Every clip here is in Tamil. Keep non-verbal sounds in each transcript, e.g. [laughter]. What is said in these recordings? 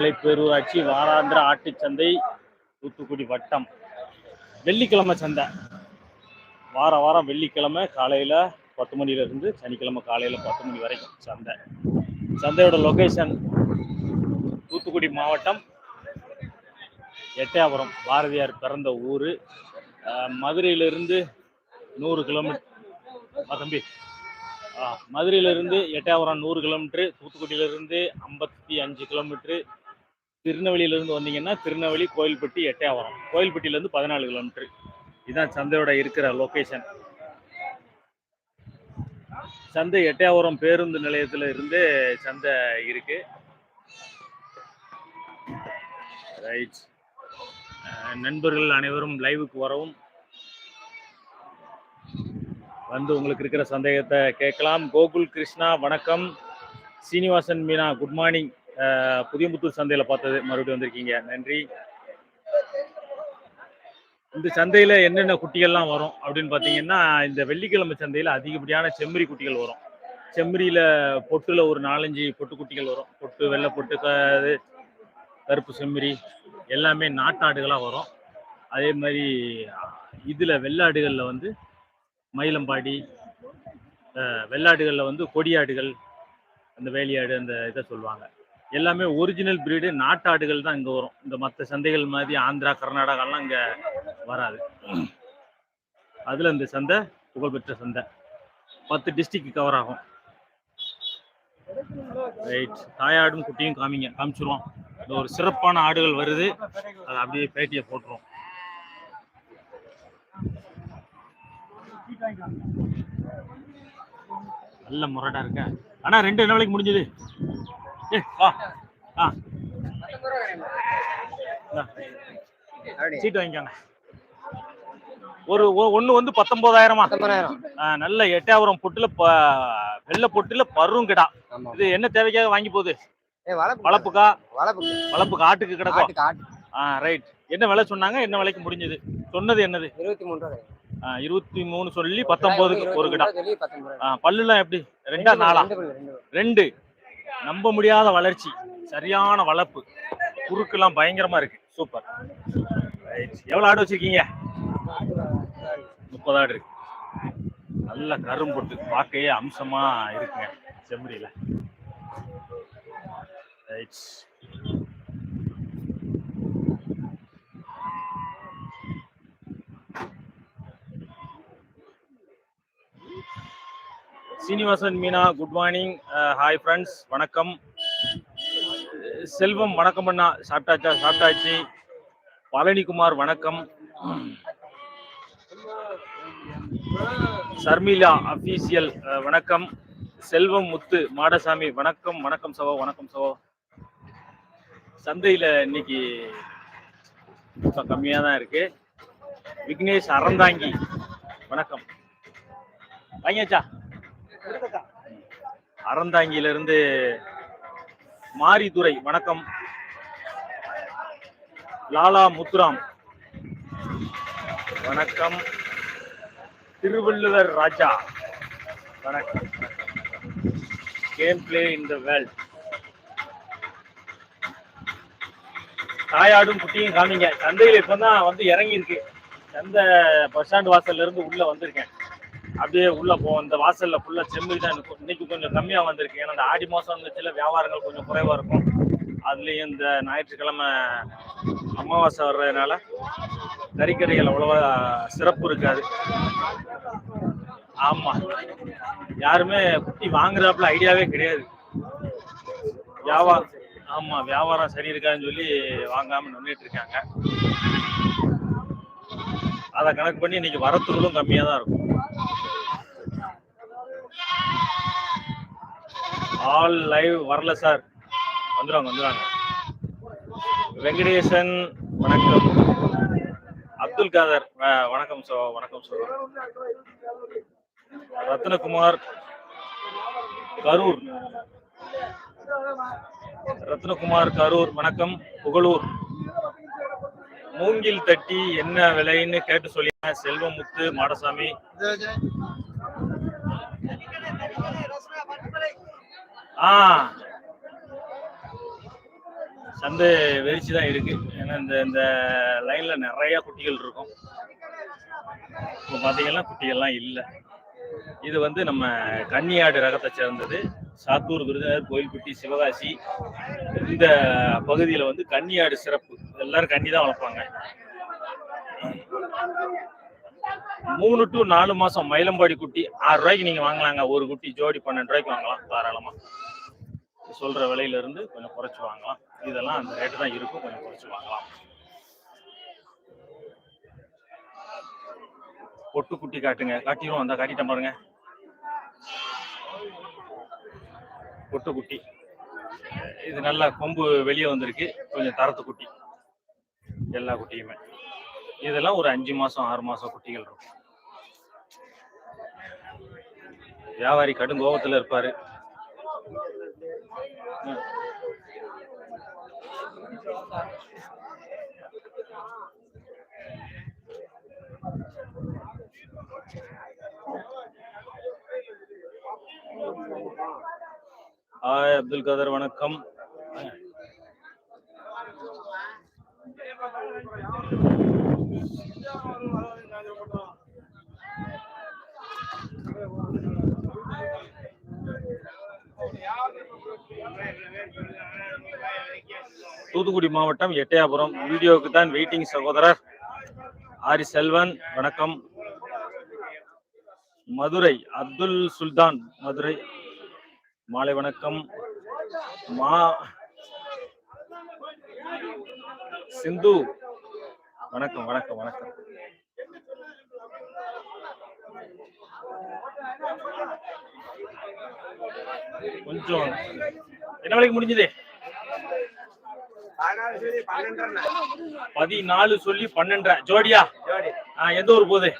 பேரூராட்சி வாராந்திர ஆட்டுச்சந்தை தூத்துக்குடி வட்டம். வெள்ளிக்கிழமை சந்தை. வார வாரம் வெள்ளிக்கிழமை காலையில் பத்து மணிலேருந்து சனிக்கிழமை காலையில் பத்து மணி வரைக்கும் சந்தை. சந்தையோட லொகேஷன் தூத்துக்குடி மாவட்டம் எட்டயபுரம். பாரதியார் பிறந்த ஊர். மதுரையிலிருந்து நூறு கிலோமீட்டர் தம்பி. மதுரையிலிருந்து எட்டயபுரம் நூறு கிலோமீட்ரு தூத்துக்குடியிலிருந்து ஐம்பத்தி அஞ்சு கிலோமீட்ரு திருநெல்வேலியிலேருந்து வந்தீங்கன்னா திருநெல்வேலி கோயில்பட்டி எட்டயபுரம். கோயில்பட்டியிலேருந்து பதினாலு கிலோமீட்ரு இதுதான் சந்தையோட இருக்கிற லொக்கேஷன் சந்தை எட்டையாவரம் பேருந்து நிலையத்தில் இருந்து சந்தை இருக்கு. ரைட் நண்பர்கள் அனைவரும் லைவுக்கு வரவும். வந்து உங்களுக்கு இருக்கிற சந்தேகத்தை கேட்கலாம். கோகுல் கிருஷ்ணா வணக்கம். சீனிவாசன் மீனா குட் மார்னிங் புதியமுத்தூர் சந்தையில் பார்த்தது மறுபடியும் வந்திருக்கீங்க. நன்றி. இந்த சந்தையில் என்னென்ன குட்டிகள்லாம் வரும் அப்படின்னு பார்த்தீங்கன்னா இந்த வெள்ளிக்கிழமை சந்தையில் அதிகப்படியான செம்மறி குட்டிகள் வரும். செம்மறியில் பொட்டில் ஒரு நாலஞ்சு பொட்டு குட்டிகள் வரும். பொட்டு வெள்ளை பொட்டு அது கருப்பு செம்மறி எல்லாமே நாட்டாடுகளாக வரும். அதே மாதிரி இதில் வெள்ளாடுகளில் வந்து மயிலம்பாடி வெள்ளாடுகளில் வந்து கொடியாடுகள் அந்த வேலியாடு அந்த இதை சொல்லுவாங்க. எல்லாமே ஒரிஜினல் பிரீடு நாட்டாடுகள் தான் இங்கே வரும். இந்த மற்ற சந்தைகள் மாதிரி ஆந்திரா கர்நாடகாலாம் இங்கே வராது. அதில் இந்த சந்தை புகழ்பெற்ற சந்தை. பத்து டிஸ்ட்ரிக்ட் கவர் ஆகும். ரைட் தாயாடும் குட்டியும் காமிங்க காமிச்சிருவோம். இந்த ஒரு சிறப்பான ஆடுகள் வருது. அதை அப்படியே பேட்டியை போட்டுருவோம். நல்ல முரடா இருக்க. ஆனா ரெண்டு நாளைக்கு வேலைக்கு முடிஞ்சது. சீட்டு வாங்கிக்கோங்க. ஒரு ஒ- ஒண்ணு வந்து பத்தொன்பதாயிரமா? நல்ல எட்டாயிரம் பொட்டுல வெள்ளை பொட்டுல பரும் கிடா இது என்ன தேவைக்காக வாங்கி போகுது? வளப்புக்கா? வளப்புக்கு ஆட்டுக்கு கிடக்கும். ரைட் என்ன விலை சொன்னாங்க? என்ன விலைக்கு முடிஞ்சது? சொன்னது என்னது? இருபத்தி மூணு இருபத்தி மூணு சொல்லி பத்தொன்பதுக்கு ஒரு கிடா. பல்லுலாம் எப்படி? ரெண்டா நாளா ரெண்டு பல்லு, ரெண்டு பல்லு. ரெண்டு நம்ப முடியாத வளர்ச்சி. சரியான வளர்ப்பு குறுக்கெல்லாம் பயங்கரமா இருக்கு. சூப்பர் எவ்வளவு ஆடு வச்சிருக்கீங்க? முப்பது ஆடு இருக்கு. நல்ல கரும்பொட்டு பார்க்கையே அம்சமா இருக்குங்க. செம்மறியில. Right Srinivasan Meena good morning hi friends வணக்கம். செல்வம் வணக்கம் அண்ணா. சாப்பிட்டாச்சா? சாப்பிட்டாச்சு. பழனிக்குமார் வணக்கம். சர்மிளா அபிஷியல் uh, வணக்கம். செல்வம் முத்து மாடசாமி வணக்கம். வணக்கம் சவோ வணக்கம் சவோ சந்தையில் இன்னைக்கு இப்போ கம்மியாக தான் இருக்கு. விக்னேஷ் அறந்தாங்கி வணக்கம். வாங்கியாச்சா? அறந்தாங்கியில இருந்து மாரிதுரை வணக்கம். லாலா முத்துராம். வணக்கம். திருவள்ளுவர் ராஜா. வணக்கம். Game play in the world தாயாடும் குட்டியும் காமிங்க. சந்தையில் இப்போ தான் வந்து இறங்கியிருக்கு. சந்தை பஸ் ஸ்டாண்ட் வாசல்ல இருந்து உள்ள வந்திருக்கேன். அப்படியே உள்ள போ இந்த வாசல்ல ஃபுல்லா செம்மறி தான் இருக்கும் இன்னைக்கு கொஞ்சம் கம்மியா வந்திருக்கு. ஏன்னா இந்த ஆடி மாசம் வந்துச்சுல வியாபாரங்கள் கொஞ்சம் குறைவா இருக்கும். அதுலயும் இந்த ஞாயிற்றுக்கிழமை அமாவாசை வர்றதுனால கறிக்கடைகள் அவ்வளவா சிறப்பு இருக்காது. ஆமா. யாருமே குட்டி வாங்குறாப்புல ஐடியாவே கிடையாது. வியாபாரம் ஆமா வியாபாரம் சரி இருக்கான்னு சொல்லி வாங்காம நின்றுட்டு இருக்காங்க. அதை கணக்கு பண்ணி இன்னைக்கு வரத்துகளும் கம்மியா தான் இருக்கும். ஆல் லைவ் வரல சார். வந்துடுவாங்க வந்துடுவாங்க வெங்கடேசன் வணக்கம். அப்துல் காதர் வணக்கம் சோ வணக்கம் சோ ரத்னகுமார் கரூர். ரத்னகுமார் கரூர் வணக்கம். புகழூர். மூங்கில் தட்டி என்ன விலைன்னு கேட்டு சொல்லி செல்வமுத்து மாடசாமி. ஆ. சந்தை வெறிச்சு தான் இருக்கு. ஏன்னா இந்த இந்த லைன்ல நிறைய குட்டிகள் இருக்கும். இப்போ பார்த்தீங்கன்னா குட்டிகள்லாம் இல்லை. இது வந்து நம்ம கன்னியாடு ரகத்தை சேர்ந்தது. சாத்தூர் விருதுநகர் கோயில்பட்டி சிவகாசி. இந்த பகுதியில் வந்து கன்னியாடு சிறப்பு. எல்லாரும் கன்னி தான் வளர்ப்பாங்க. மூணு டு நாலு மாசம் மயிலம்பாடி குட்டி ஆறு ரூபாய்க்கு நீங்க வாங்கலாங்க. ஒரு குட்டி ஜோடி பன்னெண்டு ரூபாய்க்கு வாங்கலாம் தாராளமா. சொல்ற விலையில இருந்து கொஞ்சம் குறைச்சு வாங்கலாம். இதெல்லாம் அந்த ரேட்டு தான் இருக்கும். கொஞ்சம் குறைச்சு வாங்கலாம். பொட்டு குட்டி காட்டுங்க காட்டிடுவோம் அந்த காட்டிட்டேன் பாருங்க. பொட்டு குட்டி இது நல்லா கொம்பு வெளியே வந்திருக்கு. கொஞ்சம் தரத்து குட்டி. எல்லா குட்டியுமே. இதெல்லாம் ஒரு அஞ்சு மாசம் ஆறு மாசம் குட்டிகள் இருக்கும். வியாபாரி கடும் கோபத்துல இருப்பாரு ம். ஹாய் அப்துல் கதர் வணக்கம். தூத்துக்குடி மாவட்டம் எட்டயாபுரம். வீடியோவுக்கு தான் வெயிட்டிங் சகோதரர் ஆரி செல்வன் வணக்கம். மதுரை அப்துல் சுல்தான் மதுரை. மாலை வணக்கம். மா சிந்து. வணக்கம் வணக்கம் வணக்கம். கொஞ்சம் என்ன வேலைக்கு முடிஞ்சது? பதினாலு சொல்லி பன்னெண்டரை ஜோடியா? எந்த ஊர் போகுது?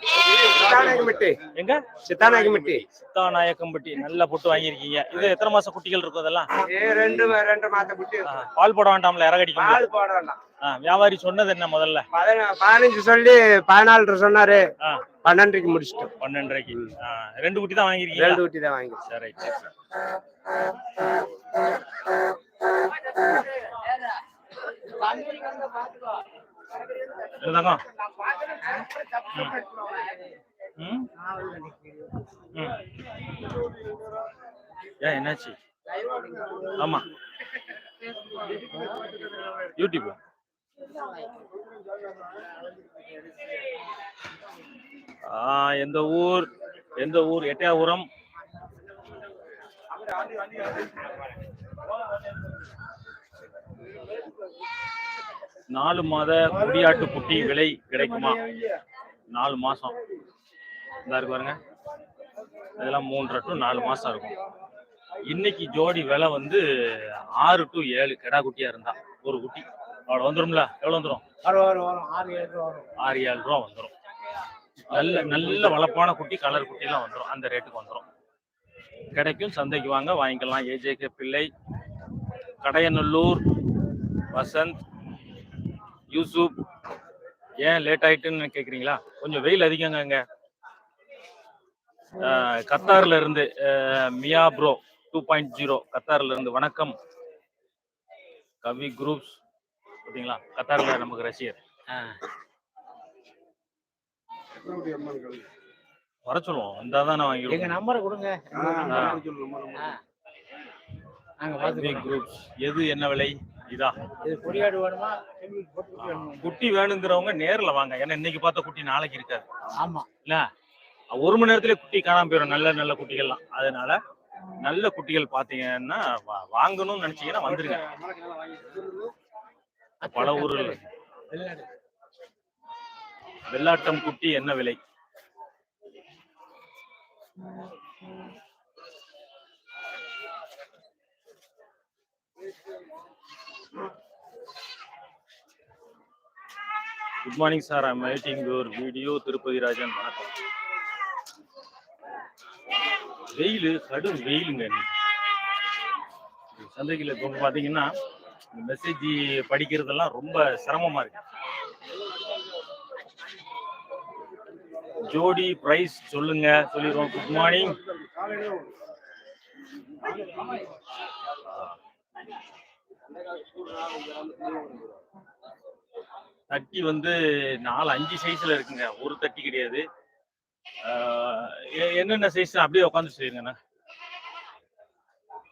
சித்தாநாயகம்பட்டி. எங்க? சித்தாநாயகம்பட்டி. சித்தாநாயக்கம்பட்டி நல்ல பொட்டு வாங்கியிருக்கீங்க. இது எத்தனை மாசம் குட்டிகள் இருக்கும் அதெல்லாம்? ரெண்டு ரெண்டு மாத்த குட்டி பால் போட வேண்டாம்ல இறகடிக்க முடியாது. பால் போட வேண்டாம். வியாபாரி சொன்னது என்ன முதல்ல? பதின- பதினஞ்சு சொல்லி பதினாலு சொன்னாரு. ஆ, பன்னெண்டுக்கு முடிச்சிட்டோம். பன்னெண்டரைக்கு. ரெண்டு குட்டி தான் வாங்கியிருக்கீங்க ரெண்டு குட்டி தான் வாங்கி சரி. ஏன் என்னாச்சு? ஆமா. யூடியூப் எந்த ஊர்? எந்த ஊர்? எட்டயாபுரம். நாலு மாத குடியாட்டு குட்டி விலை கிடைக்குமா? நாலு மாசம். இருக்கு பாருங்க. இதெல்லாம் மூன்றரை டு நாலு மாசம் இருக்கும். இன்னைக்கு ஜோடி விலை வந்து ஆறு டு ஏழு கிடா குட்டியா இருந்தா ஒரு குட்டி. அவ்வளோ வந்துரும்ல? எவ்வளோ வந்துரும்? ஆறு ஏழு ரூபா வந்துரும். நல்ல நல்ல வளப்பான குட்டி கலர் குட்டிலாம் வந்துரும். அந்த ரேட்டுக்கு வந்துரும். கிடைக்கும் சந்தைக்கு வாங்க. வாங்கிக்கலாம். ஏஜேகே பிள்ளை கடையநல்லூர் வசந்த் யூசுப் ஏன் லேட் ஆயிட்டுன்னு கேக்குறீங்களா? கொஞ்சம் வெயில் அதிகங்க அங்க கத்தார்ல இருந்து மியா ப்ரோ டூ பாயிண்ட் ஜீரோ கத்தார்ல இருந்து. வணக்கம். கவி குரூப்ஸ் பார்த்தீங்களா கத்தார்ல நமக்கு ரசிகர். ஆஹ் வர சொல்லுவோம். வந்தா தான் நான் எங்க வாங்கிடுவோம் நம்பரை கொடுங்க நாங்க குரூப்ஸ் எது என்ன விலை? இதா. வேணுமா? குட்டி வேணுங்கிறவங்க நேர்ல வாங்க. ஏன்னா இன்னைக்கு பார்த்த குட்டி நாளைக்கு இருக்காது. ஆமா. இல்ல? ஒரு மணி நேரத்துல குட்டி காணாம போயிடும் நல்ல நல்ல குட்டிகள்லாம். அதனால நல்ல குட்டிகள் பாத்தீங்கன்னா வாங்கணும்னு நினைச்சீங்கன்னா வந்துருங்க. பல ஊர்கள் வெள்ளாட்டம் குட்டி என்ன விலை? Good morning sir I'm waiting your video Tirupati Rajan வணக்கம் வெயில் கடும் வெயிலுங்க. சந்தைகள் இப்போ பார்த்தீங்கன்னா மெசேஜ் படிக்கிறதெல்லாம் ரொம்ப சிரமமா இருக்கு. ஜோடி பிரைஸ் சொல்லுங்க சொல்லிடுவோம். குட் மார்னிங் தட்டி வந்து நாலு அஞ்சு சைஸ்ல இருக்குங்க. ஒரு தட்டி கிடையாது. என்னென்ன சைஸ் அப்படியே உட்காந்து செய்யுங்கண்ணா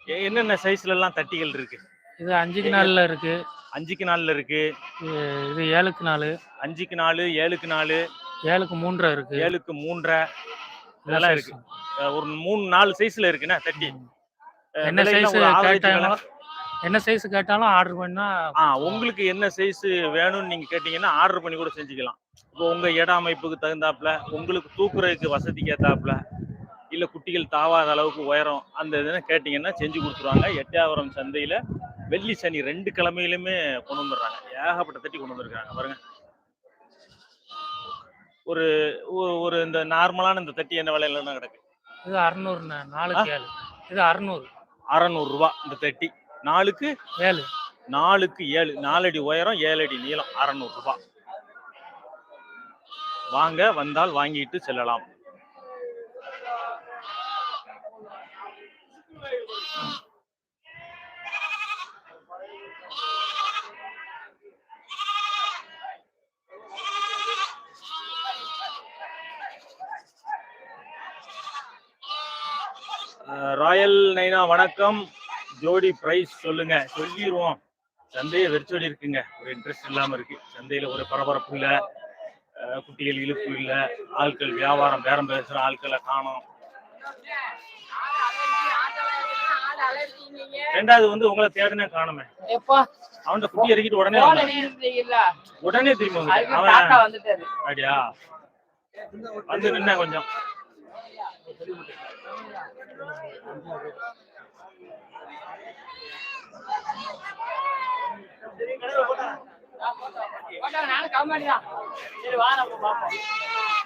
எ- என்னென்ன சைஸ்ல எல்லாம் தட்டிகள் இருக்கு? இது அஞ்சுக்கு நாளில் இருக்கு. அஞ்சுக்கு நாலுல இருக்கு. இது ஏழுக்கு நாலு. அஞ்சுக்கு நாலு ஏழுக்கு நாலு. ஏழுக்கு மூன்றரை இருக்கு. ஏழுக்கு மூன்றரை. இதெல்லாம் இருக்கு. ஒரு மூணு நாலு சைஸ்ல இருக்குண்ணா தட்டி. என்ன சைஸ் என்ன சைஸ் கேட்டாலும் ஆர்டர் பண்ணா ஆ உங்களுக்கு என்ன சைஸ் வேணும்னு நீங்க கேட்டீங்கன்னா ஆர்டர் பண்ணி கூட செஞ்சுக்கலாம். இப்போ உங்க இட அமைப்புக்கு தகுந்தாப்புல உங்களுக்கு தூக்குறதுக்கு வசதிக்கு ஏத்தாப்புல இல்ல குட்டிகள் தாவாத அளவுக்கு உயரம் அந்த இதுன்னு கேட்டீங்கன்னா செஞ்சு கொடுத்துருவாங்க. எட்டயபுரம் சந்தையில வெள்ளி சனி ரெண்டு கிழமையிலுமே கொண்டு வந்துடுறாங்க. ஏகப்பட்ட தட்டி கொண்டு வந்திருக்காங்க பாருங்க. ஒரு ஒரு- இந்த நார்மலான இந்த தட்டி என்ன விலையில கிடக்கு? இது அறுநூறுண்ணா ஏழு. இது அறுநூறு. அறநூறு ரூபா இந்த தட்டி. நாலுக்கு ஏழு. நாலுக்கு ஏழு. நாலடி உயரம் ஏழு அடி நீளம். அறநூறு ரூபாய் வாங்க வந்தால் வாங்கிட்டு செல்லலாம். ராயல் நைனா வணக்கம். ஜோடி பிரைஸ் சொல்லுங்க. சொல்லிடுவோம் சந்தையை வெறிச்சோடி இருக்குங்க. ஒரு இன்ட்ரெஸ்ட் இல்லாம இருக்கு. சந்தையில ஒரு பரபரப்பு இல்ல. குட்டிகள் இழுப்பு இல்ல. ஆட்கள் வியாபாரம் பேரம் பேசுற ஆட்களை காணோம். ரெண்டாவது வந்து உங்களை தேடினே காணுமே. அவன்கிட்ட குட்டி இறக்கிட்டு உடனே உடனே திரும்பி அவன் அப்படியா? வந்து நின்ன கொஞ்சம்.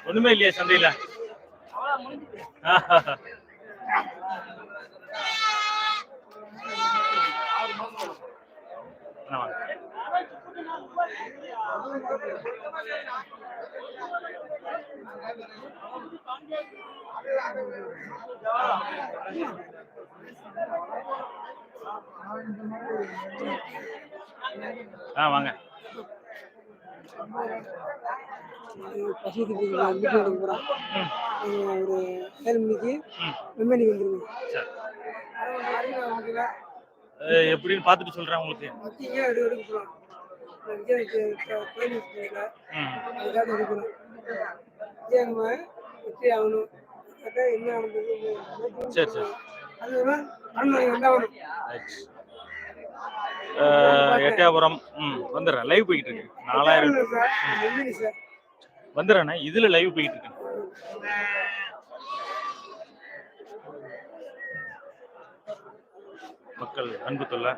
ஒண்ணுமே இல்லையா சந்தையில Thank you. ஆ வாங்க. பசுக்கு எடுக்க போகிறோம் ஒரு ஏழு மணிக்கு. வெம்மணிக்கு வந்துருங்க எப்படின்னு பார்த்துட்டு சொல்றேன் உங்களுக்கு. சரி சரி. அது வேணும் அண்ணன் வந்தால் வரும் ரைட். அஹ் எட்டயபுரம் ம் வந்துடுறேன். லைவ் போயிட்டு இருக்கு நாலாயிரம் வந்துடுறேண்ணே. இதுல லைவ் போயிட்டு இருக்கு மக்கள் அன்பு தொல்ல.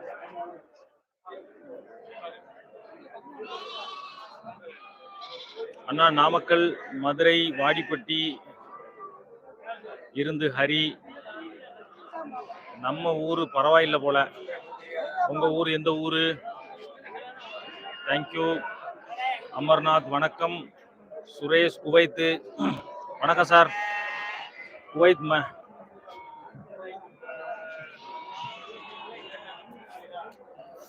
அண்ணா நாமக்கல் மதுரை வாடிப்பட்டி இருந்து ஹரி. நம்ம ஊரு பரவாயில்லை போல. உங்க ஊர் எந்த ஊரு? தேங்க்யூ அமர்நாத் வணக்கம். சுரேஷ் குவைத்து வணக்கம் சார். குவைத் ம.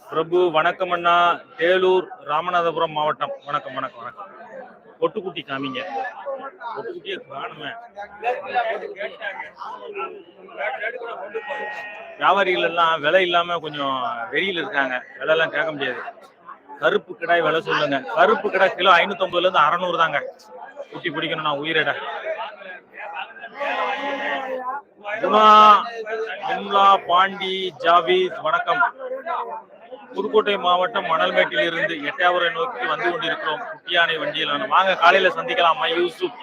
பிரபு வணக்கம் அண்ணா. தேலூர் ராமநாதபுரம் மாவட்டம். வணக்கம் வணக்கம் வணக்கம். பொட்டுக்குட்டி காமிங்க. காணுமே வியாபாரிகள் எல்லாம் விலை இல்லாம கொஞ்சம் வெளியில இருக்காங்க. விலை எல்லாம் கேட்க முடியாது. கருப்பு கிடாய் விலை சொல்லுங்க. கருப்பு கிடாய் கிலோ ஐநூத்தொன்பதுல இருந்து அறநூறு தாங்க. குட்டி பிடிக்கணும் நான் உயிரிட. குணா விம்லா பாண்டி ஜாவித் வணக்கம். புதுக்கோட்டை மாவட்டம் மணல்மேட்டில் இருந்து எட்டயபுரம் நோக்கி வந்து கொண்டிருக்கிறோம். குட்டியானை வண்டியில் வாங்க காலையில சந்திக்கலாம். யூசுப்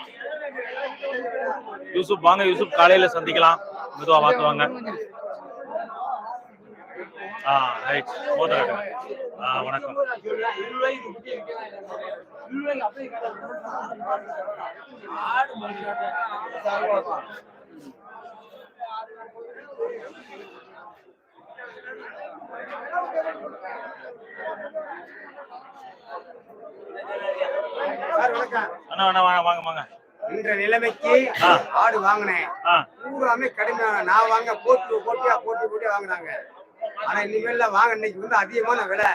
யூசுப் வாங்க யூசுப் காலையில சந்திக்கலாம். மெதுவா பார்த்து வாங்க. ஆ ரைட் மோதிரம் ஆ வணக்கம் சார் வணக்கம். அண்ணா அண்ணா வாங்க வாங்க வாங்க. இன்ற நிலைமைக்கு. ஆடு வாங்கினேன். பூராமே கடுமையான நான் வாங்க போட்டு போட்டியா போட்டி போட்டியா வாங்குறாங்க ஆனா இனிமேல் வாங்க இன்னைக்கு வந்து அதிகமான விலை.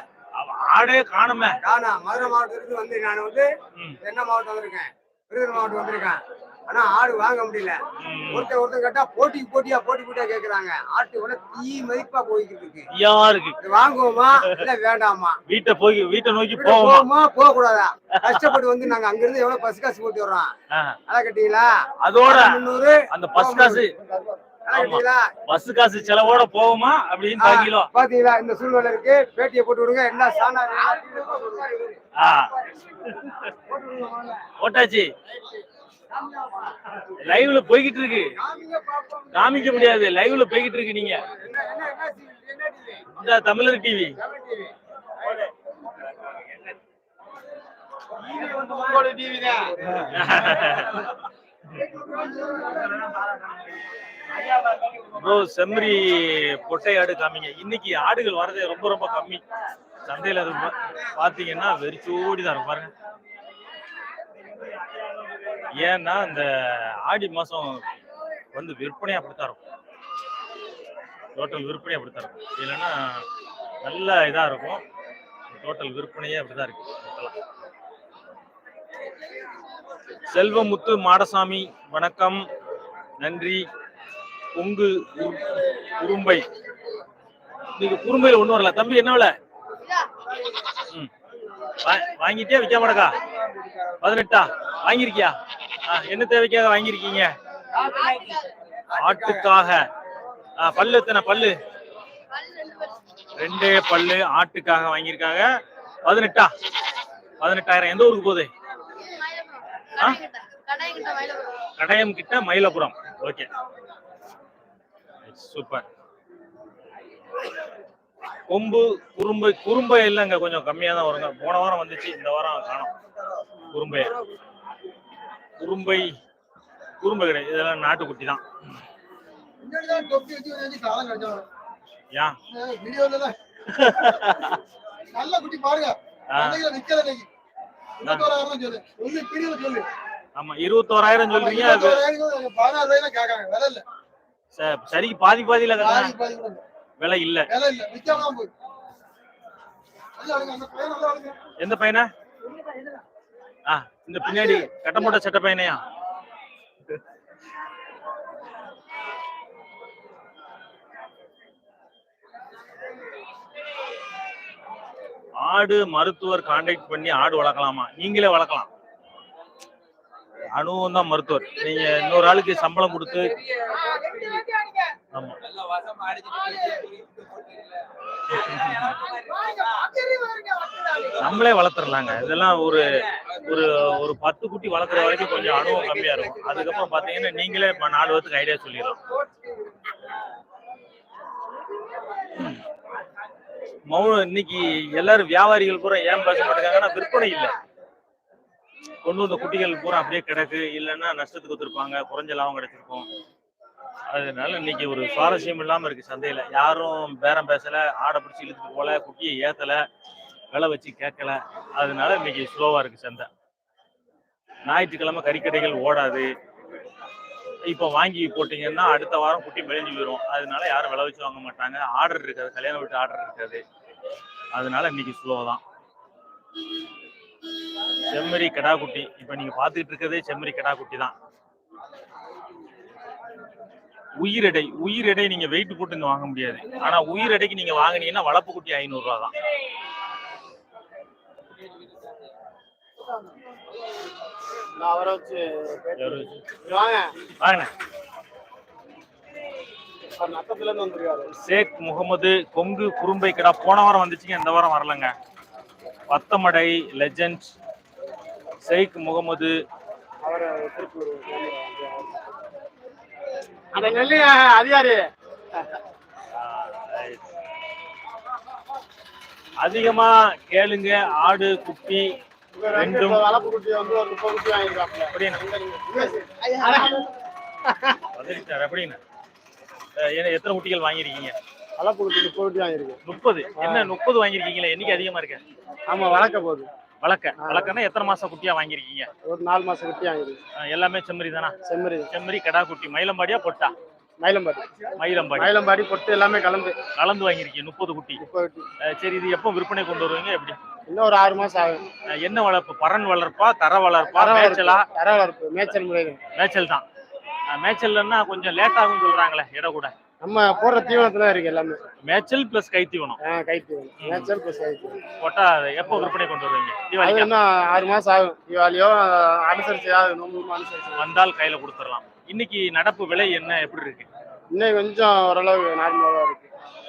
ஆடே காணுமே. ஆனா மதுரை மாவட்டத்துக்கு வந்து நான் வந்து ம். என்ன மாவட்டம் வந்திருக்கேன். விருதுநகர் மாவட்டம் வந்திருக்கேன். ஆனா ஆடு வாங்க முடியல. ம். ஒருத்தன் கேட்டா போட்டிக்கு போட்டியா போட்டி போட்டியா கேக்குறாங்க. ஆட்டு விலை தீ மதிப்பா போய்கிட்டு இருக்கு. இது வாங்குவோமா இல்ல வேண்டாமா? வீட்டை போய் வீட்டை நோக்கி போவோமா? போக கூடாதா கஷ்டப்பட்டு வந்து நாங்க அங்க இருந்து எவ்வளவு பஸ் காசு போட்டு வர்றோம்? ஆ. அதை கட்டிங்களா அதோட முந்நூறு அந்த பஸ் காசு. பஸ் காசு செலவோட போவோமா அப்படின்னு. பாக்கிலோ பாத்தீங்களா? இந்த சூழ்நிலை இருக்கு. பேட்டியை போட்டு விடுங்க. எல்லா சாணா போட்டாச்சு. லைவ்ல போய்கிட்டு இருக்கு. காமிக்க முடியாது. லைவ்ல போய்கிட்டு இருக்கு நீங்க. இந்த தமிழர் டிவி [laughs] செம்மறி பொட்டை ஆடு காமிங்க. இன்னைக்கு ஆடுகள் வரதே ரொம்ப ரொம்ப கம்மி. சந்தையில பாத்தீங்கன்னா வெறிச்சோடி தான் பாருங்க. ஏன்னா இந்த ஆடி மாசம் வந்து விற்பனை அப்படித்தான் இருக்கும். டோட்டல் விற்பனை அப்படித்தான் இருக்கும். இல்லைன்னா நல்ல இதா இருக்கும். டோட்டல் விற்பனையே அப்படிதான் இருக்கு. செல்வமுத்து மாடசாமி வணக்கம். நன்றி. பொங்கு உரும்பை. இன்னைக்கு குறும்பையில ஒண்ணு வரல. தம்பி என்ன விலை? ம். வா- வாங்கிட்டியா விற்க மாட்டக்கா. பதினெட்டா? வாங்கியிருக்கியா? என்ன தேவைக்காக வாங்கியிருக்கீங்க? ஆட்டுக்காக. பல்லு எத்தனை? பல்லு? ரெண்டே பல்லு ஆட்டுக்காக வாங்கியிருக்காங்க. பதினெட்டா? பதினெட்டாயிரம். எந்த ஊருக்கு போகுது? கடையம் கிட்ட மயிலபுரம் ஓகே. சூப்பர். கொம்பு குறும்பை குறும்பை இல்லைங்க கொஞ்சம் கம்மியா தான் வருங்க போன வாரம் வந்துச்சு இந்த வாரம் காணோம். குறும்பை. குறும்பை குறும்பை கிடையாது. இதெல்லாம் நாட்டுக்குட்டி தான். ஏன் நல்ல குட்டி பாருங்க ஆமா இருபத்தோராயிரம் சொல்றீங்க. அது இருபத்தோராயிரம் பதினாறாயிரம் கேட்காங்க விலை இல்ல. ச- சரிக்கு பாதி பாதியில விலை இல்ல. எந்த பையனா? ஆ இந்த பின்னாடி கட்டமோட்ட சட்ட பையனையா? ஆடு மருத்துவர் கான்டாக்ட் பண்ணி ஆடு வளர்க்கலாமா? நீங்களே வளர்க்கலாம். அனுபவம் தான் மருத்துவர். நீங்க இன்னொரு ஆளுக்கு சம்பளம் கொடுத்து ஆமா. நம்மளே வளர்த்துறலாங்க. இதெல்லாம் ஒரு ஒரு ஒரு பத்து குட்டி வளர்க்குற வரைக்கும் கொஞ்சம் அனுபவம் கம்மியா இருக்கும். அதுக்கப்புறம் பாத்தீங்கன்னா நீங்களே இப்ப நாலு பேத்துக்கு ஐடியா சொல்லிடலாம். மௌனம் இன்னைக்கு எல்லாரும் வியாபாரிகள் பூரா ஏன் பேச மாட்டேங்காங்கன்னா விற்பனை இல்லை. கொண்டு வந்த குட்டிகள் பூரா அப்படியே கிடக்கு. இல்லைன்னா நஷ்டத்துக்கு வந்திருப்பாங்க குறைஞ்ச லாபம் கிடைச்சிருக்கும். அதனால இன்னைக்கு ஒரு சுவாரஸ்யம் இல்லாம இருக்கு சந்தையில. யாரும் பேரம் பேசல ஆடை பிடிச்சி இழுத்துட்டு போல குட்டியை ஏத்தல விலை வச்சு கேட்கல. அதனால இன்னைக்கு ஸ்லோவா இருக்கு சந்தை. ஞாயிற்றுக்கிழமை கறிக்கடைகள் ஓடாது. இப்போ வாங்கி போட்டீங்கன்னா அடுத்த வாரம் குட்டி மெலிஞ்சு போயிடும் அதனால யாரும் விலை வச்சு வாங்க மாட்டாங்க. ஆர்டர் இருக்காது. கல்யாணம் வீட்டு ஆர்டர் இருக்காது. அதனால இன்னைக்கு ஸ்லோ தான். செம்மறி கிடா குட்டி இப்போ நீங்க பார்த்துக்கிட்டு இருக்கிறதே செம்மறி கிடா குட்டி தான். உயிரெடை உயிரெடை நீங்க வெயிட் போட்டு இங்க வாங்க முடியாது. ஆனா உயிரெடைக்கு நீங்க வாங்குனீங்கன்னா வளர்ப்பு குட்டி ஐநூறு ரூபா தான் ஷேக் முகமது கொங்கு குறும்பை கிடா. போன வாரம் வந்துச்சுங்க இந்த வாரம் வரலங்க. பத்தமடை லெஜண்ட் ஷேக் முகமது அந்த நெல்லி அதிகாரி அதிகமா கேளுங்க ஆடு குட்டி ரெண்டும். வளர்ப்பு குட்டி வந்து ஒரு முப்பது குட்டி வாங்கிருக்காப்ல அப்படின்னு. எத்தனை குட்டிகள் வாங்கியிருக்கீங்க? வளர்ப்பு குட்டி முப்பது குட்டி முப்பது. என்ன முப்பது வாங்கியிருக்கீங்களே? என்னைக்கு அதிகமா இருக்கு? ஆமா வளர்க்க போகுது. வளர்க்க வளர்க்கன்னா எத்தனை மாசம் குட்டியா வாங்கியிருக்கீங்க? ஒரு நாலு மாசம் குட்டி வாங்கிருக்கு எல்லாமே செம்மறி தானா? செம்மறி. செம்மறி கடா குட்டி மயிலம்பாடியா பொட்டா? மயிலம்பாடி. மயிலம்பாடி. மயிலம்பாடி பொட்டு எல்லாமே கலந்து. கலந்து வாங்கியிருக்கீங்க முப்பது குட்டி. சரி இது எப்போ விற்பனை கொண்டு வருவீங்க எப்படி? இன்னும் ஒரு ஆறு மாசம் ஆகும். என்ன வளர்ப்பு? பறன் வளர்ப்பா தர வளர்ப்பா மேய்ச்சலா? தர வளர்ப்பு. மேய்ச்சல் முறைகள். மேய்ச்சல் தான். மேய்ச்சல்னா கொஞ்சம் லேட் ஆகும் சொல்றாங்களே இட கூட. நம்ம போடுற தீவனத்துல இருக்கு எல்லாமே. மேய்ச்சல் பிளஸ் கைத்தீவனம் ஆ, கை தீவனம். மேய்ச்சல் ப்ளஸ் கை தீவனம். போட்டா எப்போ விற்பனை கொண்டு வருவீங்க? அது தீபாவளிக்கு இன்னும் ஆறு மாசம் ஆகும். தீபாவளியோ அனுசரிச்சு நோம்பு அனுசரிச்சு வந்தால் கையில கொடுத்துடலாம். இன்னைக்கு நடப்பு விலை என்ன? எப்படி இருக்கு? இன்னும் கொஞ்சம் ஓரளவு நார்மலாக இருக்கு.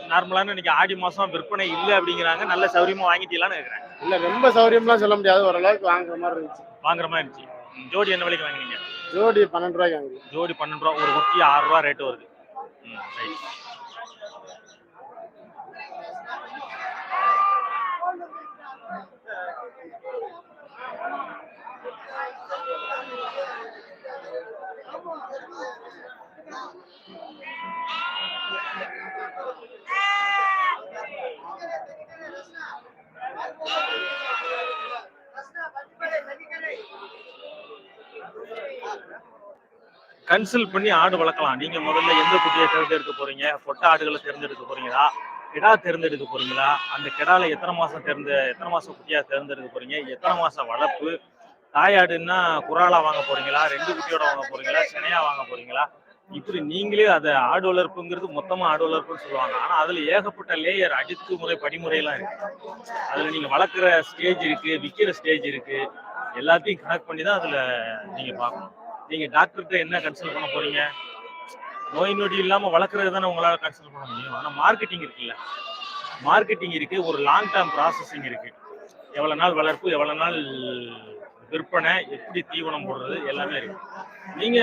நார்மலான இன்னைக்கு ஆடி மாசம் விற்பனை இல்லை அப்படிங்கிறாங்க. நல்ல சௌரியமா வாங்கிட்டீங்களான்னு கேக்குறேன். இல்ல ரொம்ப சௌரியம்லாம் சொல்ல முடியாது. ஓரளவுக்கு வாங்குற மாதிரி இருந்துச்சு. வாங்குற மாதிரி இருந்துச்சு. ஜோடி என்ன விலைக்கு வாங்குனீங்க? ஜோடி பன்னெண்டு ரூபாய்க்கு வாங்குது ஜோடி பன்னெண்டு ரூபா. ஒரு குட்டி ஆறு ரூபா ரேட்டு வருது. ம், right. கன்சல்ட் பண்ணி ஆடு வளர்க்கலாம். நீங்க முதல்ல எந்த குட்டியை தேர்ந்தெடுக்க போறீங்க? பொட்டை ஆடுகளை தேர்ந்தெடுக்க போறீங்களா? கிடா தேர்ந்தெடுக்க போறீங்களா? அந்த கிடால எத்தனை மாசம் தேர்ந்த எத்தனை மாசம் குட்டியா தேர்ந்தெடுக்க போறீங்க? எத்தனை மாசம் வளர்ப்பு? தாயாடுன்னா குறாலா வாங்க போறீங்களா? ரெண்டு குட்டியோட வாங்க போறீங்களா? சினையா வாங்க போறீங்களா? இப்படி நீங்களே அதை ஆடு வளர்ப்புங்கிறது மொத்தமா ஆடு வளர்ப்புன்னு சொல்லுவாங்க. ஆனா அதுல ஏகப்பட்ட லேயர் அடுக்கு முறை படிமுறையெல்லாம் இருக்கு. அதுல நீங்க வளர்க்குற ஸ்டேஜ் இருக்கு விற்கிற ஸ்டேஜ் இருக்கு. எல்லாத்தையும் கனெக்ட் பண்ணி தான் அதுல நீங்க பார்க்கணும். நீங்க டாக்டர்கிட்ட என்ன கன்சல்ட் பண்ண போறீங்க? நோய் நொடி இல்லாம வளர்க்குறது தானே உங்களால கன்சல்ட் பண்ண முடியும். ஆனா மார்க்கெட்டிங் இருக்குல்ல. மார்க்கெட்டிங் இருக்கு ஒரு லாங் டேர்ம் ப்ராசஸிங் இருக்கு. எவ்வளவு நாள் வளர்ப்பு எவ்வளவு நாள் விற்பனை எப்படி தீவனம் போடுறது எல்லாமே இருக்கு. நீங்க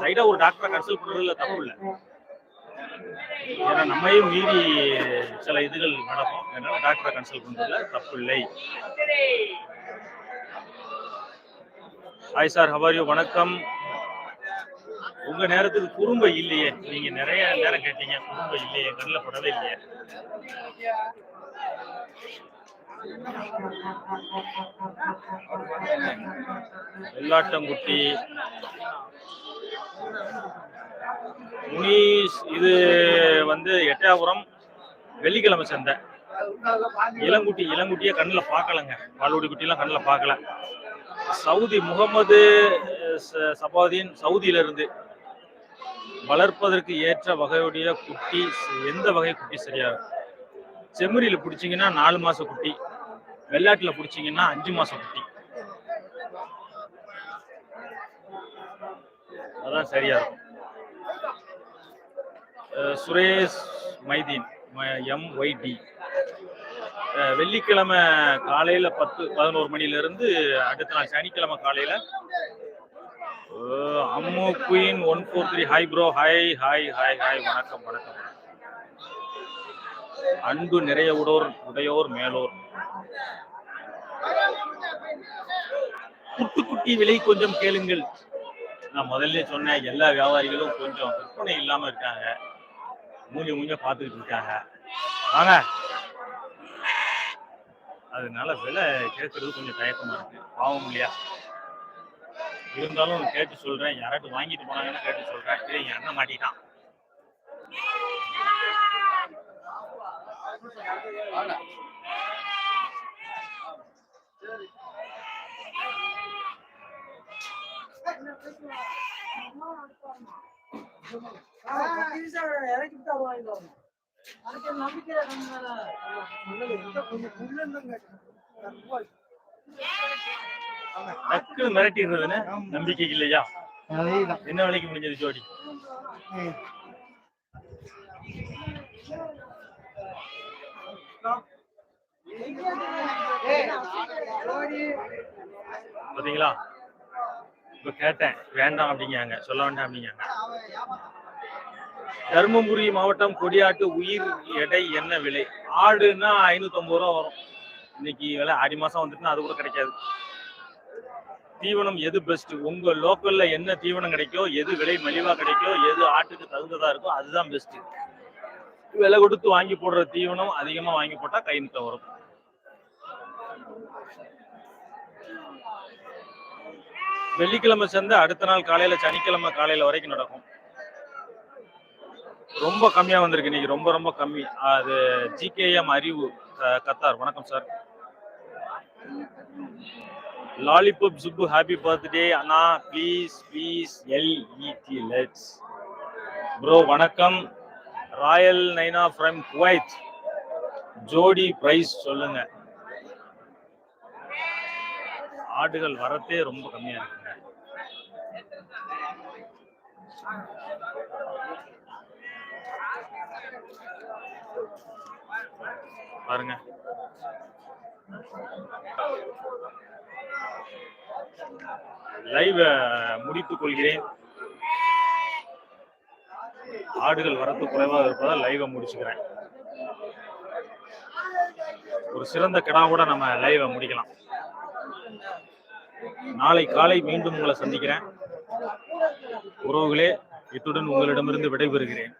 சைடா ஒரு டாக்டரை கன்சல்ட் பண்றதுல தப்பு இல்லை. ஏன்னா நம்மையும் மீறி சில இதுகள் நடக்கும். அதனால டாக்டரை கன்சல்ட் பண்றதுல தப்பு இல்லை. ஹாய் சார் ஹவாரியோ வணக்கம். உங்க நேரத்துக்கு குறும்ப இல்லையே. நீங்க நிறைய நேரம் கேட்டீங்க குறும்ப இல்லையே கண்ணில் படவே இல்லையே. வெள்ளாட்டங்குட்டி. முனீஸ் இது வந்து எட்டயபுரம் வெள்ளிக்கிழமை சந்தை. இளங்குட்டி இளங்குட்டியை கண்ணில் பார்க்கலங்க. பாலுடி குட்டிலாம் கண்ணில் பார்க்கல. சவுதி முகமது ச- சபாதீன் சவுதியில இருந்து வளர்ப்பதற்கு ஏற்ற வகையுடைய குட்டி எந்த வகை குட்டி சரியா? இருக்கும்? செம்மறியில நாலு மாச குட்டி வெள்ளாட்டுல பிடிச்சிங்கன்னா அஞ்சு மாச குட்டி. அதான் சரியா இருக்கும். அஹ், Suresh Mydeen M Y D வெள்ளிக்கிழமை காலையில பத்து பதினோரு மணில இருந்து அடுத்த நாள் சனிக்கிழமை காலையில Ammu queen one four three. Hi bro hi hi hi hi வணக்கம் வணக்கம். அன்பு நிறைய உடோர் உடையோர் மேலோர். குட்டி குட்டி விலை கொஞ்சம் கேளுங்கள். நான் முதல்ல சொன்னேன் எல்லா வியாபாரிகளும் கொஞ்சம் விற்பனை இல்லாம இருக்காங்க. மூஞ்ச மூஞ்ச பார்த்துக்கிட்டு இருக்காங்க. வாங்க. அதனால விலை கேட்கறது கொஞ்சம் தயக்கமா இருக்கு. பாவம் இல்லையா? இருந்தாலும் கேட்டு சொல்றேன். யாராட்டும் வாங்கிட்டு போனாங்கன்னு கேட்டு சொல்றேன். இது என் அண்ணன் மாட்டிட்டான். நம்பிக்கை டக்கு மிரட்டிடுறதுன்னு நம்பிக்கை இல்லையா? என்ன விலைக்கு முடிஞ்சது ஜோடி? பாத்தீங்களா? இப்ப கேட்டேன். வேண்டாம் அப்படிங்காங்க சொல்ல வேண்டாம் அப்படிங்காங்க தருமபுரி மாவட்டம் கொடியாட்டு உயிர் எடை என்ன விலை? ஆடுன்னா ஐநூத்தி ரூபா வரும். இன்னைக்கு விலை ஆடி மாசம் வந்துட்டுனா அது கூட கிடைக்காது. தீவனம் எது பெஸ்ட் உங்க லோக்கல்ல என்ன தீவனம் கிடைக்கோ எது விலை மலிவா கிடைக்கோ எது ஆட்டுக்கு தகுந்ததா இருக்கோ அதுதான் பெஸ்ட் விலை கொடுத்து வாங்கி போடுற தீவனம் அதிகமா வாங்கி போட்டா கை நிட்ட வரும். வெள்ளிக்கிழமை சேர்ந்து அடுத்த நாள் காலையில சனிக்கிழமை காலையில வரைக்கும் நடக்கும். ரொம்ப கம்மியா வந்திருக்கு இன்னைக்கு. ரொம்ப ரொம்ப கம்மி. அது ஜிகேஎம் அறிவு கத்தார். வணக்கம் sir lollipop Subbu happy birthday Anna please please LED let's bro வணக்கம். ராயல் நைனா ஃப்ரம் குவைத் ஜோடி பிரைஸ் சொல்லுங்க. ஆடுகள் வரத்தே ரொம்ப கம்மியா இருக்குங்க. பாருங்க. லைவ் முடித்துக் கொள்கிறேன். ஆடுகள் வரத்து குறைவாக இருப்பதால் லைவை முடிச்சுக்கிறேன். ஒரு சிறந்த கிடா கூட நம்ம லைவை முடிக்கலாம். நாளை காலை மீண்டும் உங்களை சந்திக்கிறேன். உறவுகளே இத்துடன் உங்களிடமிருந்து விடைபெறுகிறேன்.